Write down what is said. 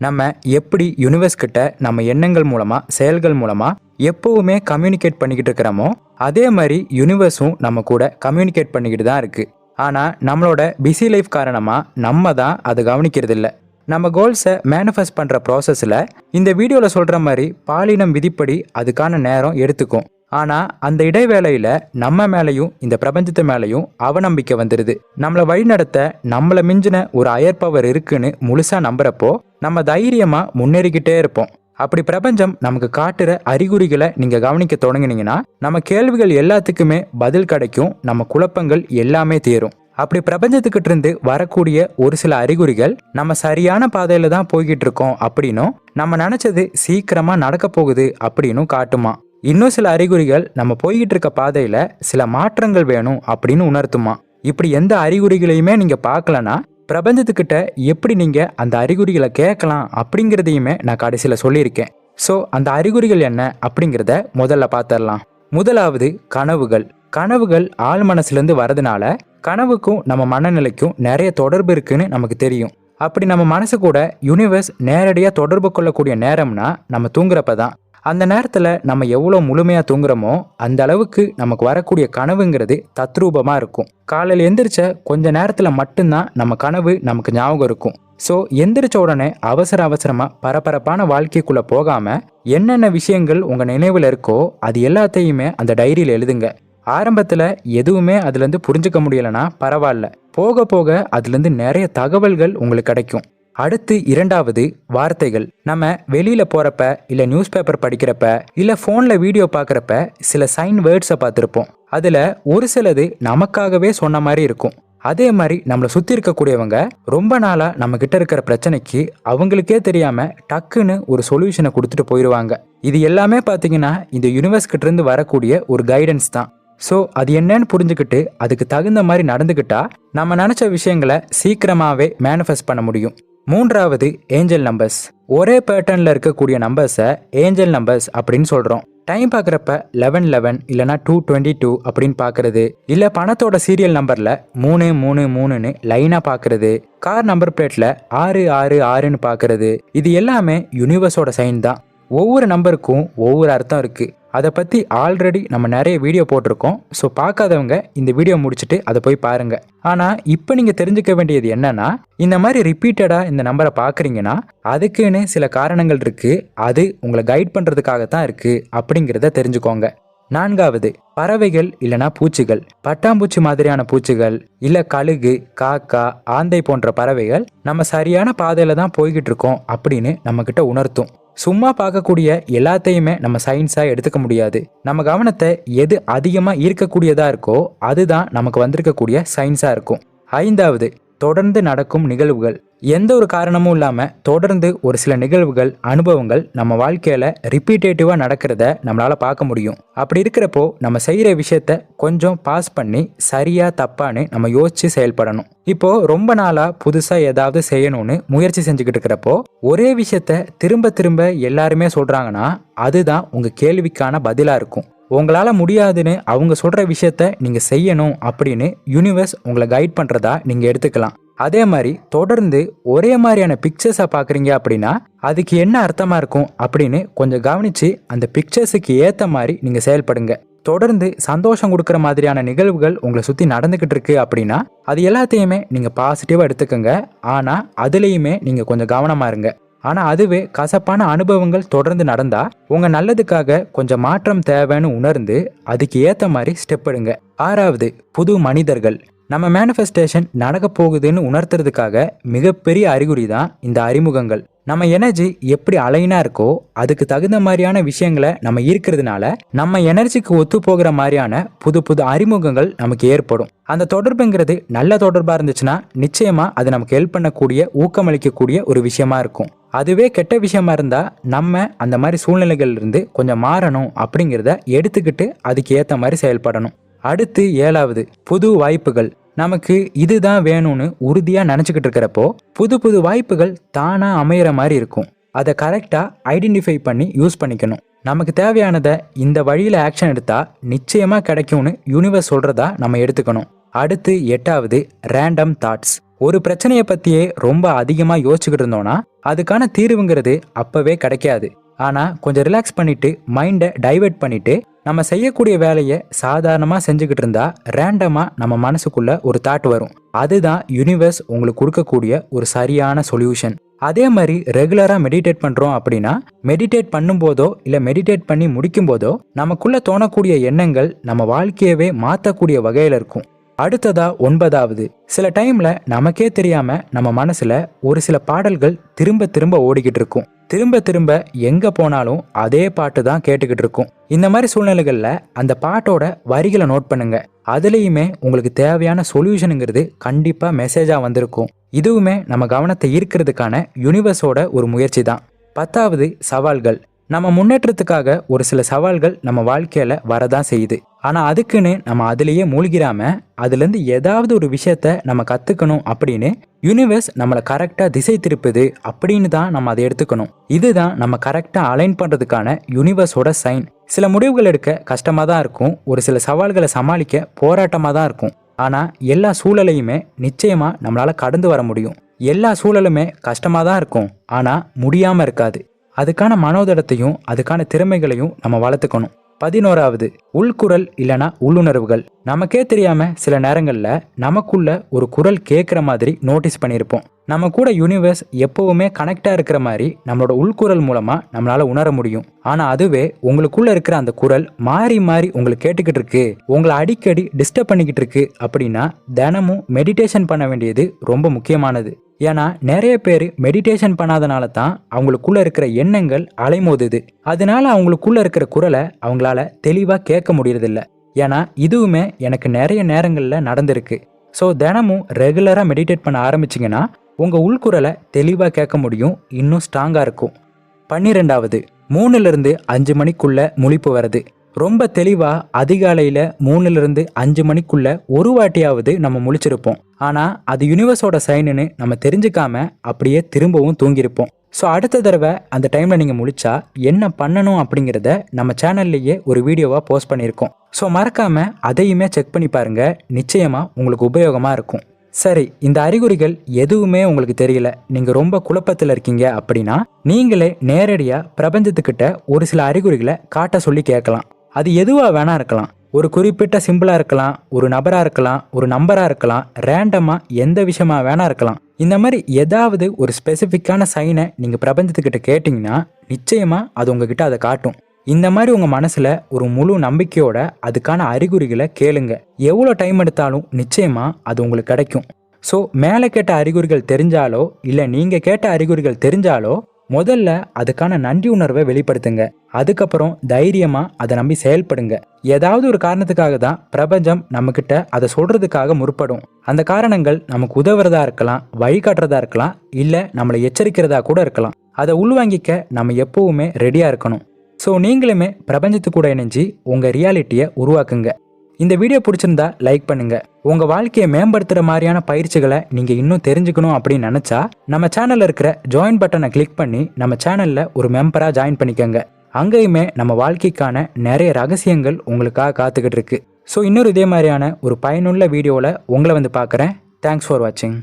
நம்ம எப்படி யூனிவர்ஸ் கிட்ட நம்ம எண்ணங்கள் மூலமா செயல்கள் மூலமா எப்பவுமே கம்யூனிகேட் பண்ணிக்கிட்டு இருக்கிறோமோ அதே மாதிரி யூனிவர்ஸும் நம்ம கூட கம்யூனிகேட் பண்ணிக்கிட்டு தான் இருக்கு. ஆனால் நம்மளோட பிஸி லைஃப் காரணமாக நம்ம தான் அதை கவனிக்கிறது இல்லை. நம்ம கோல்ஸை மேனிஃபெஸ்ட் பண்ணுற ப்ராசஸில் இந்த வீடியோவில் சொல்கிற மாதிரி பாலினம் விதிப்படி அதுக்கான நேரம் எடுத்துக்கும். ஆனால் அந்த இடைவேளையில் நம்ம மேலேயும் இந்த பிரபஞ்சத்து மேலேயும் அவநம்பிக்கை வந்துடுது நம்மளை வழிநடத்த நம்மளை மிஞ்சின ஒரு அயர் பவர் இருக்குன்னு முழுசாக நம்புறப்போ நம்ம தைரியமாக முன்னேறிக்கிட்டே இருப்போம். அப்படி பிரபஞ்சம் நமக்கு காட்டுற அறிகுறிகளை நீங்கள் கவனிக்க தொடங்கினீங்கன்னா நம்ம கேள்விகள் எல்லாத்துக்குமே பதில் கிடைக்கும் நம்ம குழப்பங்கள் எல்லாமே தீரும். அப்படி பிரபஞ்சத்துக்கிட்ட இருந்து வரக்கூடிய ஒரு சில அறிகுறிகள் நம்ம சரியான பாதையில தான் போய்கிட்டு இருக்கோம் அப்படின்னும் நம்ம நினைச்சது சீக்கிரமா நடக்க போகுது அப்படின்னும் காட்டுமா. இன்னும் சில அறிகுறிகள் நம்ம போய்கிட்டு இருக்க பாதையில் சில மாற்றங்கள் வேணும் அப்படின்னு உணர்த்துமா? இப்படி எந்த அறிகுறிகளையுமே நீங்கள் பார்க்கலனா பிரபஞ்சத்துக்கிட்ட எப்படி நீங்கள் அந்த அறிகுறிகளை கேட்கலாம் அப்படிங்கிறதையுமே நான் கடைசியில் சொல்லியிருக்கேன். ஸோ அந்த அறிகுறிகள் என்ன அப்படிங்கிறத முதல்ல பார்த்துடலாம். முதலாவது கனவுகள். கனவுகள் ஆழ் மனசுலேருந்து வரதுனால கனவுக்கும் நம்ம மனநிலைக்கும் நிறைய தொடர்பு இருக்குன்னு நமக்கு தெரியும். அப்படி நம்ம மனசு கூட யூனிவர்ஸ் நேரடியாக தொடர்பு கொள்ளக்கூடிய நேரம்னா நம்ம தூங்குறப்ப தான் அந்த நேரத்தில் நம்ம எவ்வளோ முழுமையாக தூங்குறோமோ அந்த அளவுக்கு நமக்கு வரக்கூடிய கனவுங்கிறது தத்ரூபமாக இருக்கும். காலையில் எந்திரிச்ச கொஞ்ச நேரத்தில் மட்டும்தான் நம்ம கனவு நமக்கு ஞாபகம் இருக்கும். ஸோ எந்திரிச்ச உடனே அவசர அவசரமாக பரபரப்பான வாழ்க்கைக்குள்ளே போகாமல் என்னென்ன விஷயங்கள் உங்கள் நினைவில் இருக்கோ அது எல்லாத்தையுமே அந்த டைரியில் எழுதுங்க. ஆரம்பத்தில் எதுவுமே அதுலேருந்து புரிஞ்சுக்க முடியலைன்னா பரவாயில்ல. போக போக அதுலேருந்து நிறைய தகவல்கள் உங்களுக்கு கிடைக்கும். அடுத்து இரண்டாவது வார்த்தைகள். நம்ம வெளியில் போகிறப்ப இல்லை நியூஸ் பேப்பர் படிக்கிறப்ப இல்லை ஃபோனில் வீடியோ பார்க்குறப்ப சில சைன் வேர்ட்ஸை பார்த்துருப்போம். அதில் ஒரு சிலது நமக்காகவே சொன்ன மாதிரி இருக்கும். அதே மாதிரி நம்மளை சுற்றி இருக்கக்கூடியவங்க ரொம்ப நாளாக நம்ம கிட்ட இருக்கிற பிரச்சனைக்கு அவங்களுக்கே தெரியாமல் டக்குன்னு ஒரு சொல்யூஷனை கொடுத்துட்டு போயிடுவாங்க இது எல்லாமே பார்த்தீங்கன்னா இந்த யூனிவர்ஸ் கிட்டேருந்து வரக்கூடிய ஒரு கைடன்ஸ் தான். ஸோ அது என்னன்னு புரிஞ்சுக்கிட்டு அதுக்கு தகுந்த மாதிரி நடந்துக்கிட்டா நம்ம நினச்ச விஷயங்களை சீக்கிரமாகவே மேனிஃபெஸ்ட் பண்ண முடியும். மூன்றாவது ஏஞ்சல் நம்பர்ஸ். ஒரே பேட்டர்னில் இருக்கக்கூடிய நம்பர்ஸை ஏஞ்சல் நம்பர்ஸ் அப்படின்னு சொல்கிறோம் டைம் பார்க்குறப்ப லெவன் லெவன் இல்லைனா டூ டுவெண்ட்டி டூ அப்படின்னு பார்க்குறது இல்லை பணத்தோட சீரியல் நம்பரில் மூணு மூணு மூணுன்னு லைனாக பார்க்குறது கார் நம்பர் பிளேட்டில் ஆறு ஆறு ஆறுன்னு பார்க்குறது இது எல்லாமே யூனிவர்ஸோட சைன் தான். ஒவ்வொரு நம்பருக்கும் ஒவ்வொரு அர்த்தம் இருக்குது அதை பற்றி ஆல்ரெடி நம்ம நிறைய வீடியோ போட்டிருக்கோம். ஸோ பார்க்காதவங்க இந்த வீடியோ முடிச்சுட்டு அதை போய் பாருங்கள் ஆனால் இப்போ நீங்கள் தெரிஞ்சுக்க வேண்டியது என்னன்னா இந்த மாதிரி ரிப்பீட்டடாக இந்த நம்பரை பார்க்குறீங்கன்னா அதுக்குன்னு சில காரணங்கள் இருக்குது அது உங்களை கைட் பண்ணுறதுக்காகத்தான் இருக்குது அப்படிங்கிறத தெரிஞ்சுக்கோங்க. நான்காவது பறவைகள் இல்லனா பூச்சிகள். பட்டாம்பூச்சி மாதிரியான பூச்சிகள் இல்ல கழுகு காக்கா ஆந்தை போன்ற பறவைகள் நம்ம சரியான பாதையில தான் போய்கிட்டு இருக்கோம் அப்படின்னு நம்ம கிட்ட உணர்த்தும். சும்மா பார்க்கக்கூடிய எல்லாத்தையுமே நம்ம சயின்ஸாக எடுத்துக்க முடியாது. நம்ம கவனத்தை எது அதிகமாக ஈர்க்கக்கூடியதாக இருக்கோ அதுதான் நமக்கு வந்திருக்கக்கூடிய சயின்ஸாக இருக்கும். ஐந்தாவது தொடர்ந்து நடக்கும் நிகழ்வுகள். எந்த ஒரு காரணமும் இல்லாமல் தொடர்ந்து ஒரு சில நிகழ்வுகள் அனுபவங்கள் நம்ம வாழ்க்கையில் ரிப்பீட்டேட்டிவாக நடக்கிறத நம்மளால் பார்க்க முடியும். அப்படி இருக்கிறப்போ நம்ம செய்கிற விஷயத்த கொஞ்சம் பாஸ் பண்ணி சரியாக தப்பான்னு நம்ம யோசித்து செயல்படணும். இப்போது ரொம்ப நாளாக புதுசாக ஏதாவது செய்யணும்னு முயற்சி செஞ்சுக்கிட்டு இருக்கிறப்போ ஒரே விஷயத்த திரும்ப திரும்ப எல்லாருமே சொல்கிறாங்கன்னா அதுதான் உங்கள் கேள்விக்கான பதிலாக இருக்கும். உங்களால் முடியாதுன்னு அவங்க சொல்கிற விஷயத்த நீங்கள் செய்யணும் அப்படின்னு யூனிவர்ஸ் உங்களை கைட் பண்ணுறதா நீங்கள் எடுத்துக்கலாம். அதே மாதிரி தொடர்ந்து ஒரே மாதிரியான பிக்சர்ஸை பார்க்குறீங்க அப்படின்னா அதுக்கு என்ன அர்த்தமாக இருக்கும் அப்படின்னு கொஞ்சம் கவனித்து அந்த பிக்சர்ஸுக்கு ஏற்ற மாதிரி நீங்கள் செயல்படுங்க. தொடர்ந்து சந்தோஷம் கொடுக்குற மாதிரியான நிகழ்வுகள் உங்களை சுற்றி நடந்துக்கிட்டு இருக்கு அப்படின்னா அது எல்லாத்தையுமே நீங்கள் பாசிட்டிவாக எடுத்துக்கோங்க. ஆனால் அதுலேயுமே நீங்கள் கொஞ்சம் கவனமாக இருங்க. ஆனால் அதுவே கசப்பான அனுபவங்கள் தொடர்ந்து நடந்தால் உங்கள் நல்லதுக்காக கொஞ்சம் மாற்றம் தேவைன்னு உணர்ந்து அதுக்கு ஏற்ற மாதிரி ஸ்டெப் எடுங்க. ஆறாவது புது மனிதர்கள். நம்ம மேனிஃபெஸ்டேஷன் நடக்க போகுதுன்னு உணர்த்துறதுக்காக மிகப்பெரிய அறிகுறி தான் இந்த அறிமுகங்கள். நம்ம எனர்ஜி எப்படி அலைனா இருக்கோ அதுக்கு தகுந்த மாதிரியான விஷயங்களை நம்ம ஈர்க்கிறதுனால நம்ம எனர்ஜிக்கு ஒத்து போகிற மாதிரியான புது புது அறிமுகங்கள் நமக்கு ஏற்படும். அந்த தொடர்புங்கிறது நல்ல தொடர்பாக இருந்துச்சுன்னா நிச்சயமா அது நமக்கு ஹெல்ப் பண்ணக்கூடிய ஊக்கமளிக்கக்கூடிய ஒரு விஷயமா இருக்கும். அதுவே கெட்ட விஷயமா இருந்தா நம்ம அந்த மாதிரி சூழ்நிலைகள் இருந்து கொஞ்சம் மாறணும் அப்படிங்கிறத எடுத்துக்கிட்டு அதுக்கு ஏற்ற மாதிரி செயல்படணும். அடுத்து ஏழாவது புது வாய்ப்புகள். நமக்கு இதுதான் வேணும்னு உறுதியாக நினச்சிக்கிட்டு இருக்கிறப்போ புது புது வாய்ப்புகள் தானாக அமையிற மாதிரி இருக்கும். அதை கரெக்டாக ஐடென்டிஃபை பண்ணி யூஸ் பண்ணிக்கணும். நமக்கு தேவையானதை இந்த வழியில் ஆக்ஷன் எடுத்தால் நிச்சயமாக கிடைக்கும்னு யூனிவர்ஸ் சொல்கிறதா நம்ம எடுத்துக்கணும். அடுத்து எட்டாவது ரேண்டம் தாட்ஸ் ஒரு பிரச்சனையை பற்றியே ரொம்ப அதிகமாக யோசிச்சுக்கிட்டு இருந்தோம்னா அதுக்கான தீர்வுங்கிறது அப்போவே கிடைக்காது. ஆனால் கொஞ்சம் ரிலாக்ஸ் பண்ணிட்டு மைண்டை டைவர்ட் பண்ணிட்டு நம்ம செய்யக்கூடிய வேலையை சாதாரணமாக செஞ்சுக்கிட்டு இருந்தால் ரேண்டமாக நம்ம மனசுக்குள்ள ஒரு தாட் வரும். அதுதான் யூனிவர்ஸ் உங்களுக்கு கொடுக்கக்கூடிய ஒரு சரியான சொல்யூஷன் அதே மாதிரி ரெகுலராக மெடிடேட் பண்ணுறோம் அப்படின்னா மெடிடேட் பண்ணும்போதோ இல்லை மெடிடேட் பண்ணி முடிக்கும் போதோ நமக்குள்ளே தோணக்கூடிய எண்ணங்கள் நம்ம வாழ்க்கையவே மாற்றக்கூடிய வகையில் இருக்கும். அடுத்ததா ஒன்பதாவது. சில டைம்ல நமக்கே தெரியாம நம்ம மனசுல ஒரு சில பாடல்கள் திரும்ப திரும்ப ஓடிக்கிட்டு இருக்கும். திரும்ப திரும்ப எங்க போனாலும் அதே பாட்டு தான் கேட்டுக்கிட்டு இருக்கும். இந்த மாதிரி சூழ்நிலைகள்ல அந்த பாட்டோட வரிகளை நோட் பண்ணுங்க. அதுலேயுமே உங்களுக்கு தேவையான சொல்யூஷனுங்கிறது கண்டிப்பா மெசேஜா வந்திருக்கும். இதுவுமே நம்ம கவனத்தை ஈர்க்கிறதுக்கான யூனிவர்ஸோட ஒரு முயற்சி தான். பத்தாவது சவால்கள். நம்ம முன்னேற்றத்துக்காக ஒரு சில சவால்கள் நம்ம வாழ்க்கையில் வரதான் செய்யுது. ஆனால் அதுக்குன்னு நம்ம அதுலேயே மூழ்கிடாமல் அதுலேருந்து ஏதாவது ஒரு விஷயத்த நம்ம கற்றுக்கணும் அப்படின்னு யூனிவர்ஸ் நம்மளை கரெக்டாக திசை திருப்புது அப்படின்னு தான் நம்ம அதை எடுத்துக்கணும். இதுதான் நம்ம கரெக்டாக அலைன் பண்ணுறதுக்கான யூனிவர்ஸோட சைன் சில முடிவுகள் எடுக்க கஷ்டமாக தான் இருக்கும். ஒரு சில சவால்களை சமாளிக்க போராட்டமாக தான் இருக்கும். ஆனால் எல்லா சூழலையுமே நிச்சயமாக நம்மளால் கடந்து வர முடியும். எல்லா சூழலுமே கஷ்டமாக தான் இருக்கும். ஆனால் முடியாமல் இருக்காது. அதுக்கான மனோதடத்தையும் அதுக்கான திறமைகளையும் நம்ம வளர்த்துக்கணும். பதினோராவது உள்குரல் இல்லனா உள்ளுணர்வுகள். நமக்கே தெரியாம சில நேரங்களில் நமக்குள்ள ஒரு குரல் கேட்குற மாதிரி நோட்டீஸ் பண்ணியிருப்போம் நம்ம கூட யூனிவர்ஸ் எப்பவுமே கனெக்டா இருக்கிற மாதிரி நம்மளோட உள்குரல் மூலமா நம்மளால உணர முடியும். ஆனா அதுவே உங்களுக்குள்ள இருக்கிற அந்த குரல் மாறி மாறி உங்களுக்கு கேட்டுக்கிட்டு இருக்கு. உங்களை அடிக்கடி டிஸ்டர்ப் பண்ணிக்கிட்டு இருக்கு அப்படின்னா தினமும் மெடிடேஷன் பண்ண வேண்டியது ரொம்ப முக்கியமானது. ஏன்னா நிறைய பேர் மெடிடேஷன் பண்ணாதனால தான் அவங்களுக்குள்ளே இருக்கிற எண்ணங்கள் அலைமோதுது. அதனால அவங்களுக்குள்ளே இருக்கிற குரலை அவங்களால தெளிவாக கேட்க முடியறதில்ல. ஏன்னா இதுவுமே எனக்கு நிறைய நேரங்களில் நடந்திருக்கு. ஸோ தினமும் ரெகுலராக மெடிடேட் பண்ண ஆரம்பிச்சிங்கன்னா உங்கள் உள்குரலை தெளிவாக கேட்க முடியும். இன்னும் ஸ்ட்ராங்காக இருக்கும். பன்னிரெண்டாவது மூணுலேருந்து அஞ்சு மணிக்குள்ளே முழிப்பு வருது. ரொம்ப தெளிவாக அதிகாலையில் மூணுலேருந்து அஞ்சு மணிக்குள்ள ஒரு வாட்டியாவது நம்ம முழிச்சிருப்போம். ஆனால் அது யூனிவர்ஸோட சைனுன்னு நம்ம தெரிஞ்சுக்காம அப்படியே திரும்பவும் தூங்கியிருப்போம். ஸோ அடுத்த தடவை அந்த டைமில் நீங்கள் முழிச்சா என்ன பண்ணணும் அப்படிங்கிறத நம்ம சேனல்லையே ஒரு வீடியோவாக போஸ்ட் பண்ணியிருக்கோம். ஸோ மறக்காமல் அதையுமே செக் பண்ணி பாருங்கள் நிச்சயமாக உங்களுக்கு உபயோகமாக இருக்கும். சரி இந்த அறிகுறிகள் எதுவுமே உங்களுக்கு தெரியல. நீங்கள் ரொம்ப குழப்பத்தில் இருக்கீங்க அப்படின்னா நீங்களே நேரடியாக பிரபஞ்சத்துக்கிட்ட ஒரு சில அறிகுறிகளை காட்ட சொல்லி கேட்கலாம். அது எதுவாக வேணா இருக்கலாம். ஒரு குறிப்பிட்ட சிம்பிளாக இருக்கலாம் ஒரு நபராக இருக்கலாம் ஒரு நம்பராக இருக்கலாம் ரேண்டமாக எந்த விஷயமா வேணா இருக்கலாம். இந்த மாதிரி ஏதாவது ஒரு ஸ்பெசிஃபிக்கான சைனை நீங்கள் பிரபஞ்சத்துக்கிட்ட கேட்டிங்கன்னா நிச்சயமாக அது உங்ககிட்ட அதை காட்டும். இந்த மாதிரி உங்கள் மனசில் ஒரு முழு நம்பிக்கையோட அதுக்கான அறிகுறிகளை கேளுங்க. எவ்வளோ டைம் எடுத்தாலும் நிச்சயமாக அது உங்களுக்கு கிடைக்கும். ஸோ மேலே கேட்ட அறிகுறிகள் தெரிஞ்சாலோ இல்லை நீங்கள் கேட்ட அறிகுறிகள் தெரிஞ்சாலோ முதல்ல அதுக்கான நன்றி உணர்வை வெளிப்படுத்துங்க. அதுக்கப்புறம் தைரியமா அதை நம்பி செயல்படுங்க. ஏதாவது ஒரு காரணத்துக்காக தான் பிரபஞ்சம் நம்மக்கிட்ட அதை சொல்றதுக்காக முற்படும். அந்த காரணங்கள் நமக்கு உதவுறதா இருக்கலாம் வழிகாட்டுறதா இருக்கலாம் இல்லை நம்மளை எச்சரிக்கிறதா கூட இருக்கலாம். அதை உள்வாங்கிக்க நம்ம எப்பவுமே ரெடியாக இருக்கணும். ஸோ நீங்களுமே பிரபஞ்சத்து கூட இணைஞ்சு உங்கள் ரியாலிட்டியை உருவாக்குங்க. இந்த வீடியோ பிடிச்சிருந்தா லைக் பண்ணுங்க. உங்க வாழ்க்கையை மேம்படுத்துற மாதிரியான பயிற்சிகளை நீங்க இன்னும் தெரிஞ்சுக்கணும் அப்படின்னு நினைச்சா நம்ம சேனல்ல இருக்கிற ஜாயின் பட்டனை கிளிக் பண்ணி நம்ம சேனல்ல ஒரு மெம்பரா ஜாயின் பண்ணிக்கோங்க. அங்கேயுமே நம்ம வாழ்க்கைக்கான நிறைய ரகசியங்கள் உங்களுக்காக காத்துக்கிட்டு இருக்கு. ஸோ இன்னொரு இதே மாதிரியான ஒரு பயனுள்ள வீடியோவில் உங்களை வந்து பார்க்குறேன். தேங்க்ஸ் ஃபார் வாட்சிங்